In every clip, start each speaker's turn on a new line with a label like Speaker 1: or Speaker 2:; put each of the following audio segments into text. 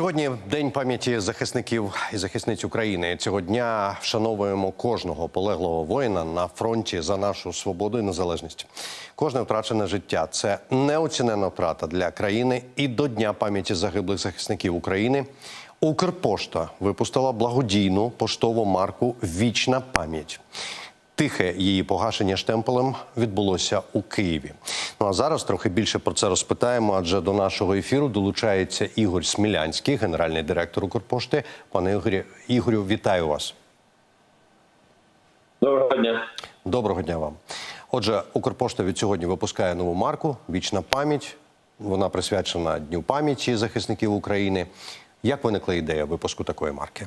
Speaker 1: Сьогодні день пам'яті захисників і захисниць України. Цього дня вшановуємо кожного полеглого воїна на фронті за нашу свободу і незалежність. Кожне втрачене життя це неоцінена втрата для країни. І до Дня пам'яті загиблих захисників України Укрпошта випустила благодійну поштову марку Вічна пам'ять. Тихе її погашення штемпелем відбулося у Києві. Ну а зараз трохи більше про це розпитаємо, адже до нашого ефіру долучається Ігор Смілянський, генеральний директор Укрпошти. Пане Ігорі, Ігорю, вітаю вас.
Speaker 2: Доброго дня.
Speaker 1: Доброго дня вам. Отже, Укрпошта від сьогодні випускає нову марку Вічна пам'ять. Вона присвячена Дню пам'яті захисників України. Як виникла ідея випуску такої марки?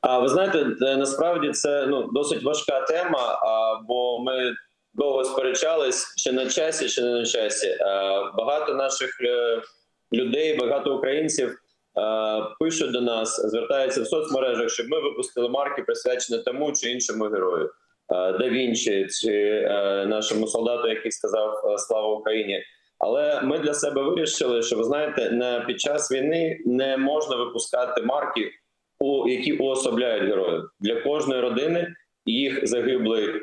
Speaker 2: А ви знаєте, насправді це ну досить важка тема. А, бо ми довго сперечались, чи на часі, чи не на часі. Багато наших е, людей, багато українців пишуть до нас, звертаються в соцмережах, щоб ми випустили марки, присвячені тому чи іншому герою. Да Вінчі чи е, нашому солдату, який сказав е, слава Україні. Але ми для себе вирішили, що ви знаєте, на під час війни не можна випускати марки, у які уособляють героїв для кожної родини. Їх загиблий а,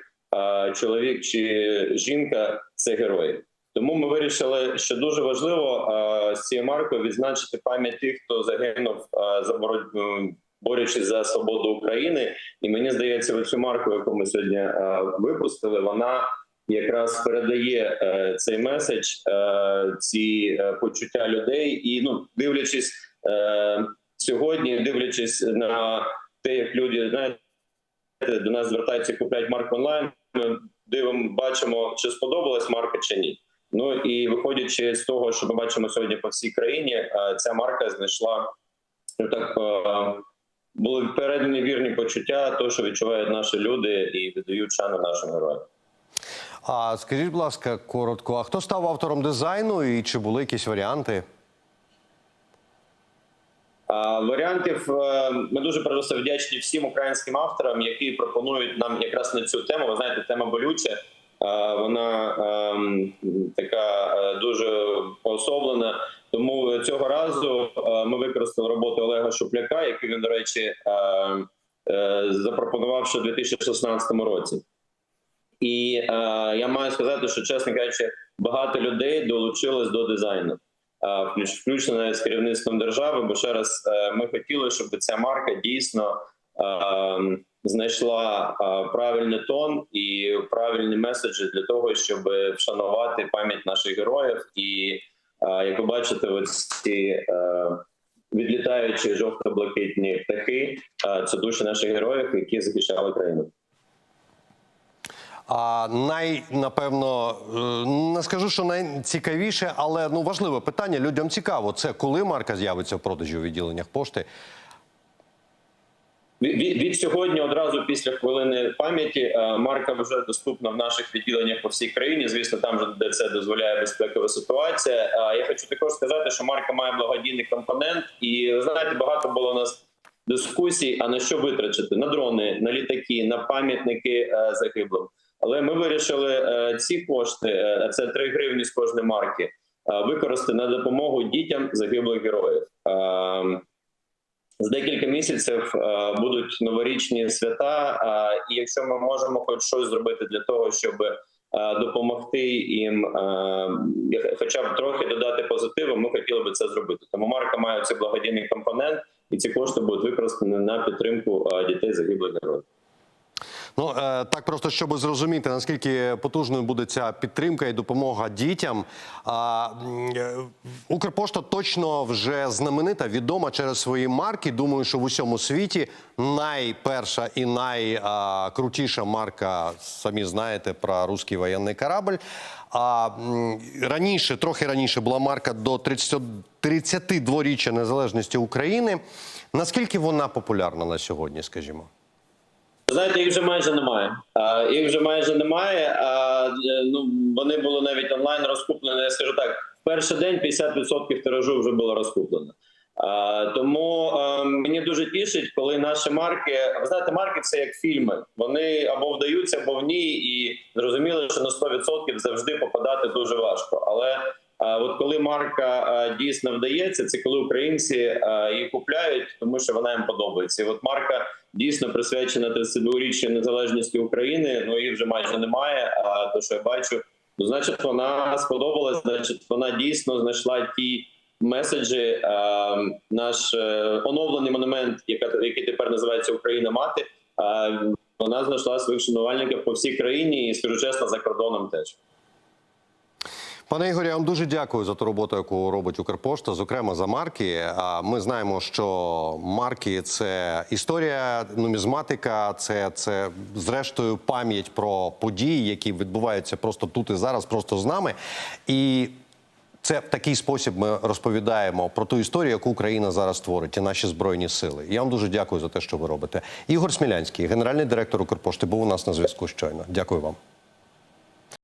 Speaker 2: чоловік чи жінка це герої. Тому ми вирішили, що дуже важливо з цією маркою відзначити пам'ять тих, хто загинув за боротьбу, борючись за свободу України. І мені здається, цю марку, яку ми сьогодні випустили, вона якраз передає е, цей меседж, е, ці е, почуття людей, і ну дивлячись сьогодні, дивлячись на те, як люди знаєте, до нас звертаються купляють марку онлайн. Ми дивимо, бачимо, чи сподобалась марка чи ні. Ну і виходячи з того, що ми бачимо сьогодні по всій країні, е, ця марка знайшла ну, так. е, Були передані вірні почуття, то що відчувають наші люди, і віддають шану нашим героям.
Speaker 1: А скажіть, будь ласка, коротко, а хто став автором дизайну і чи були якісь варіанти?
Speaker 2: Варіантів е, ми дуже просто вдячні всім українським авторам, які пропонують нам якраз на цю тему. Ви знаєте, тема болюча. е, Вона ем, така е, дуже особлена. Тому цього разу ми використали роботу Олега Шупляка, який він, до речі, запропонував ще у 2016 році. І я маю сказати, що чесно кажучи, багато людей долучилось до дизайну, включно з керівництвом держави. Бо ще раз е, ми хотіли, щоб ця марка дійсно знайшла правильний тон і правильні меседжі для того, щоб вшанувати пам'ять наших героїв. І як ви бачите, ці е, відлітаючі жовто-блакитні птахи, це душі наших героїв, які захищали країну.
Speaker 1: А най, напевно, е, не скажу, що найцікавіше, але ну важливе питання. Людям цікаво. Це коли марка з'явиться в продажі у відділеннях пошти?
Speaker 2: Від, від сьогодні, одразу після хвилини пам'яті, е, марка вже доступна в наших відділеннях по всій країні. Звісно, там де це дозволяє безпекова ситуація. Е, Я хочу також сказати, що марка має благодійний компонент, і ви знаєте, багато було у нас дискусій. А на що витрачати? На дрони, на літаки, на пам'ятники загиблим. Але ми вирішили е, ці кошти, е, це 3 гривні з кожної марки, е, використати на допомогу дітям загиблих героїв. З декілька місяців будуть новорічні свята. і якщо ми можемо хоч щось зробити для того, щоб допомогти їм, хоча б трохи додати позитиву, ми хотіли би це зробити. Тому марка має цей благодійний компонент, і ці кошти будуть використані на підтримку дітей загиблих героїв.
Speaker 1: Ну е, так просто щоб зрозуміти наскільки потужною буде ця підтримка і допомога дітям. Е, Укрпошта точно вже знаменита, відома через свої марки. Думаю, що в усьому світі найперша і найкрутіша марка, самі знаєте, про русський воєнний корабль. А раніше, трохи раніше, була марка до 30 32-річчя незалежності України. Наскільки вона популярна на сьогодні, скажімо?
Speaker 2: Знаєте, їх вже майже немає. А, їх вже майже немає. А, е, ну, вони були навіть онлайн розкуплені. Я скажу так: в перший день 50% тиражу вже було розкуплено. А, тому а, мені дуже тішить, коли наші марки, ви знаєте, марки це як фільми. Вони або вдаються, або в ні, і зрозуміло, що на 100% завжди попадати дуже важко. Але А от коли марка е, дійсно вдається, це коли українці е, її купляють, тому що вона їм подобається. І от марка дійсно присвячена 32-річчю незалежності України. Ну її вже майже немає. А то, що я бачу, ну значить, вона сподобалась. Значить, вона дійсно знайшла ті меседжі. Наш е, оновлений монумент, яка який тепер називається Україна Мати. Вона знайшла своїх шанувальників по всій країні і скажу чесно, за кордоном теж.
Speaker 1: Пане Ігорі, я вам дуже дякую за ту роботу, яку робить Укрпошта, зокрема за марки. А ми знаємо, що марки це історія, нумізматика, це, це зрештою пам'ять про події, які відбуваються просто тут і зараз, просто з нами. І це в такий спосіб ми розповідаємо про ту історію, яку Україна зараз творить, і наші збройні сили. Я вам дуже дякую за те, що ви робите. Ігор Смілянський, генеральний директор Укрпошти, був у нас на зв'язку щойно. Дякую вам.